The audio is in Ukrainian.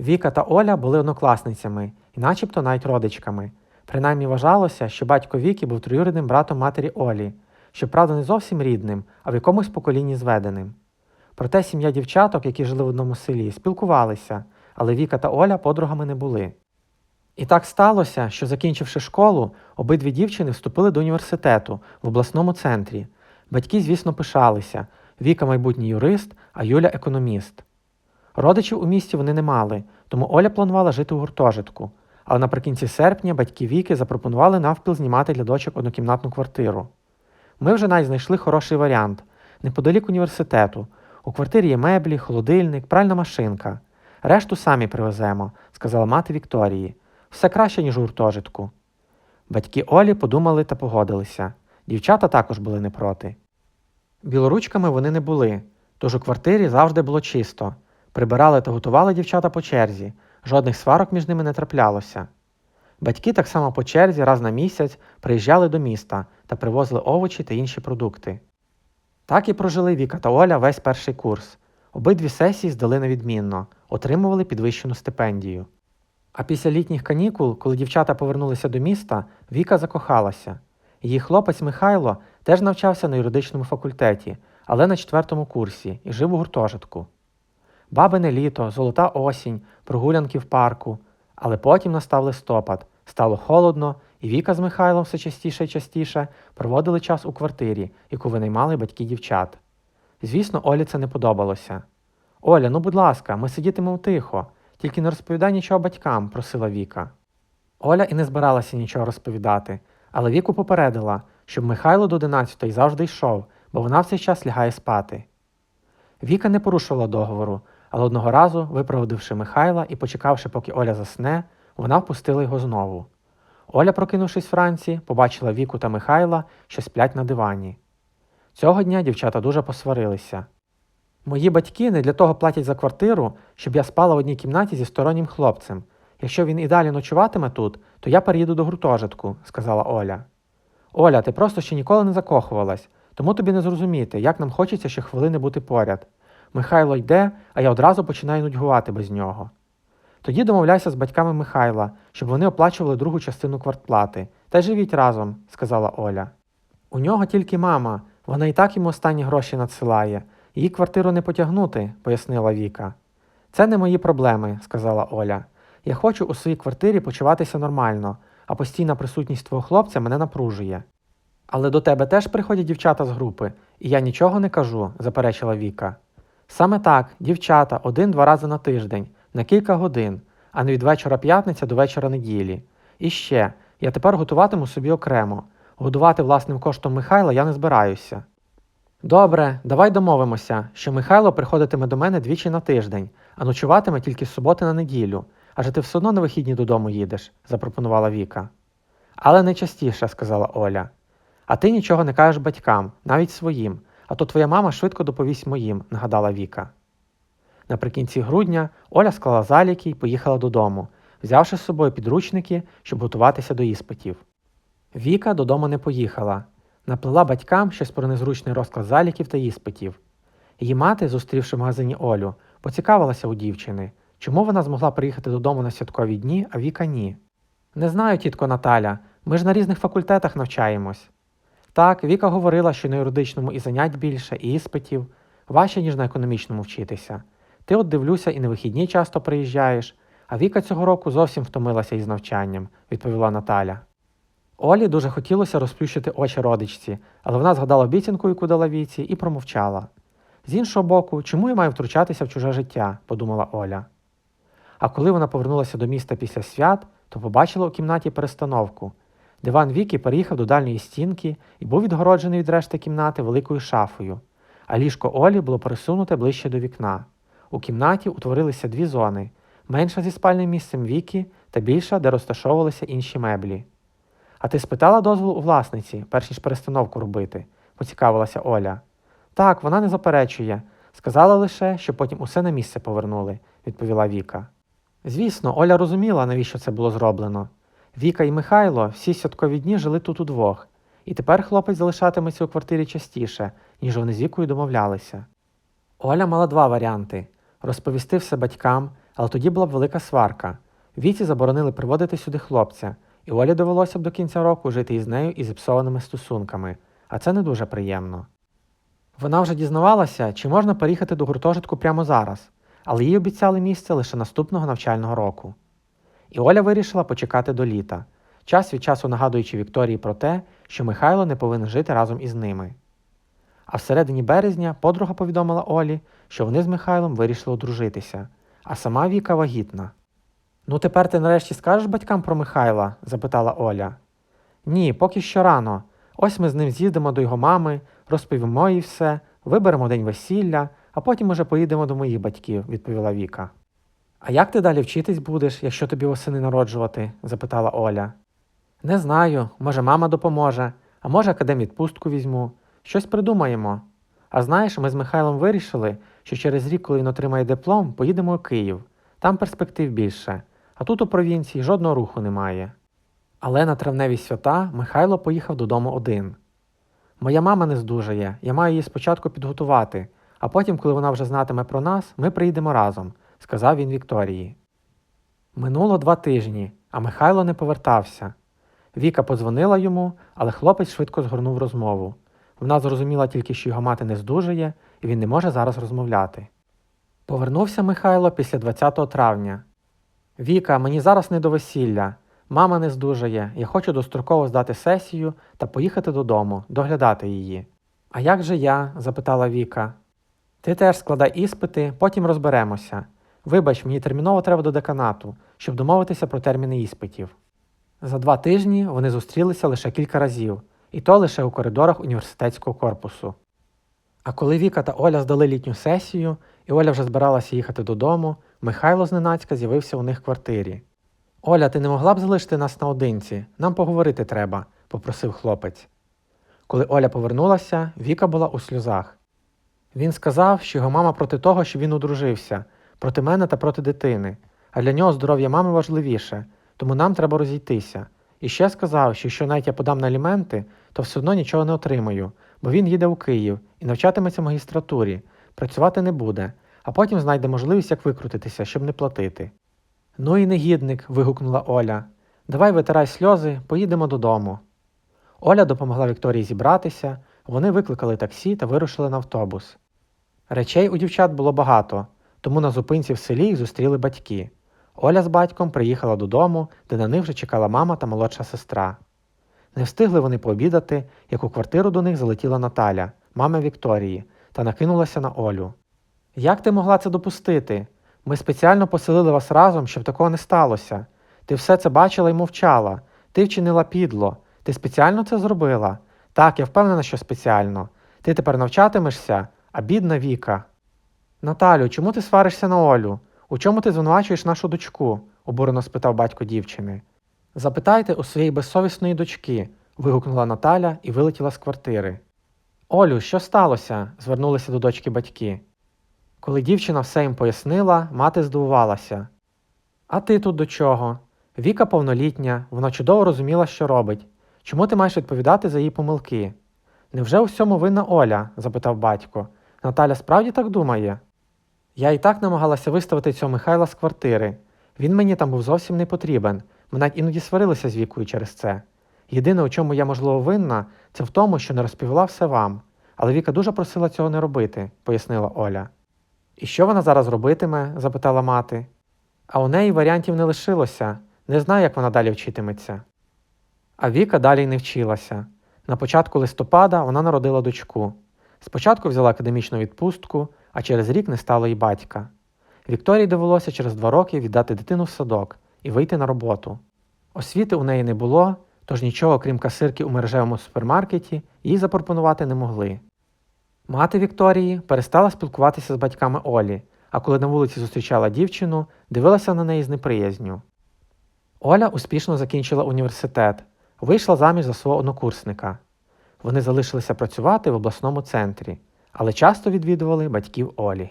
Віка та Оля були однокласницями і начебто навіть родичками. Принаймні вважалося, що батько Віки був троюрідним братом матері Олі, щоправда, не зовсім рідним, а в якомусь поколінні зведеним. Проте сім'я дівчаток, які жили в одному селі, спілкувалися, але Віка та Оля подругами не були. І так сталося, що, закінчивши школу, обидві дівчини вступили до університету в обласному центрі. Батьки, звісно, пишалися Віка майбутній юрист, а Юля економіст. Родичів у місті вони не мали, тому Оля планувала жити у гуртожитку. Але наприкінці серпня батьки Віки запропонували навпіл знімати для дочок однокімнатну квартиру. Ми вже навіть знайшли хороший варіант неподалік університету. У квартирі є меблі, холодильник, пральна машинка. Решту самі привеземо, сказала мати Вікторії. Все краще, ніж у гуртожитку. Батьки Олі подумали та погодилися. Дівчата також були не проти. Білоручками вони не були, тож у квартирі завжди було чисто. Прибирали та готували дівчата по черзі, жодних сварок між ними не траплялося. Батьки так само по черзі раз на місяць приїжджали до міста та привозили овочі та інші продукти. Так і прожили Віка та Оля весь перший курс. Обидві сесії здали невідмінно, отримували підвищену стипендію. А після літніх канікул, коли дівчата повернулися до міста, Віка закохалася. Її хлопець Михайло теж навчався на юридичному факультеті, але на четвертому курсі і жив у гуртожитку. Бабине літо, золота осінь, прогулянки в парку. Але потім настав листопад, стало холодно, і Віка з Михайлом все частіше і частіше проводили час у квартирі, яку винаймали батьки дівчат. Звісно, Олі це не подобалося. Оля, ну будь ласка, ми сидітимемо тихо, тільки не розповідай нічого батькам, просила Віка. Оля і не збиралася нічого розповідати, але Віку попередила, щоб Михайло до 11 завжди йшов, бо вона в цей час лягає спати. Віка не порушувала договору, але одного разу, випроводивши Михайла і почекавши, поки Оля засне, вона впустила його знову. Оля, прокинувшись вранці, побачила Віку та Михайла, що сплять на дивані. Цього дня дівчата дуже посварилися. Мої батьки не для того платять за квартиру, щоб я спала в одній кімнаті зі стороннім хлопцем. Якщо він і далі ночуватиме тут, то я переїду до гуртожитку, сказала Оля. Оля, ти просто ще ніколи не закохувалась, тому тобі не зрозуміти, як нам хочеться ще хвилини бути поряд. Михайло йде, а я одразу починаю нудьгувати без нього. Тоді домовляйся з батьками Михайла, щоб вони оплачували другу частину квартплати. Та живіть разом, сказала Оля. У нього тільки мама, вона і так йому останні гроші надсилає. Її квартиру не потягнути, пояснила Віка. Це не мої проблеми, сказала Оля. Я хочу у своїй квартирі почуватися нормально, а постійна присутність твого хлопця мене напружує. Але до тебе теж приходять дівчата з групи, і я нічого не кажу, заперечила Віка. Саме так, дівчата один-два рази на тиждень, на кілька годин, а не від вечора п'ятниця до вечора неділі. І ще, я тепер готуватиму собі окремо. Годувати власним коштом Михайла я не збираюся. Добре, давай домовимося, що Михайло приходитиме до мене двічі на тиждень, а ночуватиме тільки з суботи на неділю. Адже ти все одно на вихідні додому їдеш, запропонувала Віка. Але не частіше, сказала Оля. А ти нічого не кажеш батькам, навіть своїм, а то твоя мама швидко доповість моїм, нагадала Віка. Наприкінці грудня Оля склала заліки і поїхала додому, взявши з собою підручники, щоб готуватися до іспитів. Віка додому не поїхала, наплела батькам щось про незручний розклад заліків та іспитів. Її мати, зустрівши в магазині Олю, поцікавилася у дівчини, чому вона змогла приїхати додому на святкові дні, а Віка ні. Не знаю, тітко Наталя, ми ж на різних факультетах навчаємось. Так, Віка говорила, що на юридичному і занять більше, і іспитів, важче, ніж на економічному вчитися. Ти от дивлюся і на вихідні часто приїжджаєш, а Віка цього року зовсім втомилася із навчанням, відповіла Наталя. Олі дуже хотілося розплющити очі родичці, але вона згадала обіцянку, яку дала віці, і промовчала. З іншого боку, чому я маю втручатися в чуже життя, подумала Оля. А коли вона повернулася до міста після свят, то побачила у кімнаті перестановку. Диван Віки переїхав до дальньої стінки і був відгороджений від решти кімнати великою шафою, а ліжко Олі було пересунуте ближче до вікна. У кімнаті утворилися дві зони менша зі спальним місцем Віки та більша, де розташовувалися інші меблі. А ти спитала дозволу у власниці, перш ніж перестановку робити, поцікавилася Оля. Так, вона не заперечує. Сказала лише, що потім усе на місце повернули, відповіла Віка. Звісно, Оля розуміла, навіщо це було зроблено. Віка і Михайло всі святкові дні жили тут удвох, і тепер хлопець залишатиметься у квартирі частіше, ніж вони з Вікою домовлялися. Оля мала два варіанти розповісти все батькам, Але тоді була б велика сварка. Віці заборонили приводити сюди хлопця, і Олі довелося б до кінця року жити із нею і зіпсованими стосунками, а це не дуже приємно. Вона вже дізнавалася, чи можна переїхати до гуртожитку прямо зараз, але їй обіцяли місце лише наступного навчального року. І Оля вирішила почекати до літа, час від часу нагадуючи Вікторії про те, що Михайло не повинен жити разом із ними. А всередині березня подруга повідомила Олі, що вони з Михайлом вирішили одружитися, а сама Віка вагітна. Ну, тепер ти нарешті скажеш батькам про Михайла? запитала Оля. Ні, поки що рано. Ось ми з ним з'їдемо до його мами, розповімо їй все, виберемо день весілля, а потім уже поїдемо до моїх батьків, відповіла Віка. А як ти далі вчитись будеш, якщо тобі восени народжувати? запитала Оля. Не знаю, може, мама допоможе, а може, академвідпустку візьму. Щось придумаємо. А знаєш, ми з Михайлом вирішили, що через рік, коли він отримає диплом, поїдемо у Київ. Там перспектив більше, а тут у провінції жодного руху немає. Але на травневі свята Михайло поїхав додому один. Моя мама не здужає, я маю її спочатку підготувати, а потім, коли вона вже знатиме про нас, ми приїдемо разом, сказав він Вікторії. Минуло два тижні, а Михайло не повертався. Віка подзвонила йому, але хлопець швидко згорнув розмову. Вона зрозуміла тільки, що його мати не здужує, і він не може зараз розмовляти. Повернувся Михайло після 20 травня. Віка, мені зараз не до весілля. Мама не здужає, я хочу достроково здати сесію та поїхати додому, доглядати її. А як же я? запитала Віка. Ти теж складай іспити, потім розберемося. Вибач, мені терміново треба до деканату, щоб домовитися про терміни іспитів. За два тижні вони зустрілися лише кілька разів, і то лише у коридорах університетського корпусу. А коли Віка та Оля здали літню сесію, і Оля вже збиралася їхати додому, Михайло зненацька з'явився у них в квартирі. Оля, ти не могла б залишити нас наодинці? Нам поговорити треба, попросив хлопець. Коли Оля повернулася, Віка була у сльозах. Він сказав, що його мама проти того, що він одружився, проти мене та проти дитини, а для нього здоров'я мами важливіше, тому нам треба розійтися. І ще сказав, що якщо навіть я подам на аліменти, то все одно нічого не отримаю, бо він їде у Київ і навчатиметься в магістратурі, працювати не буде, а потім знайде можливість як викрутитися, щоб не платити. Ну і негідник. вигукнула Оля. Давай витирай сльози, поїдемо додому. Оля допомогла Вікторії зібратися, вони викликали таксі та вирушили на автобус. Речей у дівчат було багато, тому на зупинці в селі їх зустріли батьки. Оля з батьком приїхала додому, де на них вже чекала мама та молодша сестра. Не встигли вони пообідати, як у квартиру до них залетіла Наталя, мама Вікторії, та накинулася на Олю. Як ти могла це допустити? Ми спеціально поселили вас разом, щоб такого не сталося. Ти все це бачила і мовчала. Ти вчинила підло. Ти спеціально це зробила? Так, я впевнена, що спеціально. Ти тепер навчатимешся, а бідна Віка. Наталю, чому ти сваришся на Олю? У чому ти звинувачуєш нашу дочку? обурено спитав батько дівчини. Запитайте у своєї безсовісної дочки, вигукнула Наталя і вилетіла з квартири. Олю, що сталося? звернулися до дочки батьки. Коли дівчина все їм пояснила, мати здивувалася. А ти тут до чого? Віка повнолітня, вона чудово розуміла, що робить. Чому ти маєш відповідати за її помилки? Невже у всьому винна Оля? запитав батько. Наталя справді так думає? Я і так намагалася виставити цього Михайла з квартири. Він мені там був зовсім не потрібен. Ми навіть іноді сварилися з вікою через це. Єдине, у чому я, можливо, винна, це в тому, що не розповіла все вам. Але Віка дуже просила цього не робити, пояснила Оля. І що вона зараз робитиме? запитала мати. А у неї варіантів не лишилося, не знаю, як вона далі вчитиметься. А Віка далі й не вчилася. На початку листопада вона народила дочку. Спочатку взяла академічну відпустку, а через рік не стало й батька. Вікторії довелося через два роки віддати дитину в садок і вийти на роботу. Освіти у неї не було, тож нічого, крім касирки у мережевому супермаркеті, їй запропонувати не могли. Мати Вікторії перестала спілкуватися з батьками Олі, а коли на вулиці зустрічала дівчину, дивилася на неї з неприязню. Оля успішно закінчила університет, вийшла заміж за свого однокурсника. Вони залишилися працювати в обласному центрі, але часто відвідували батьків Олі.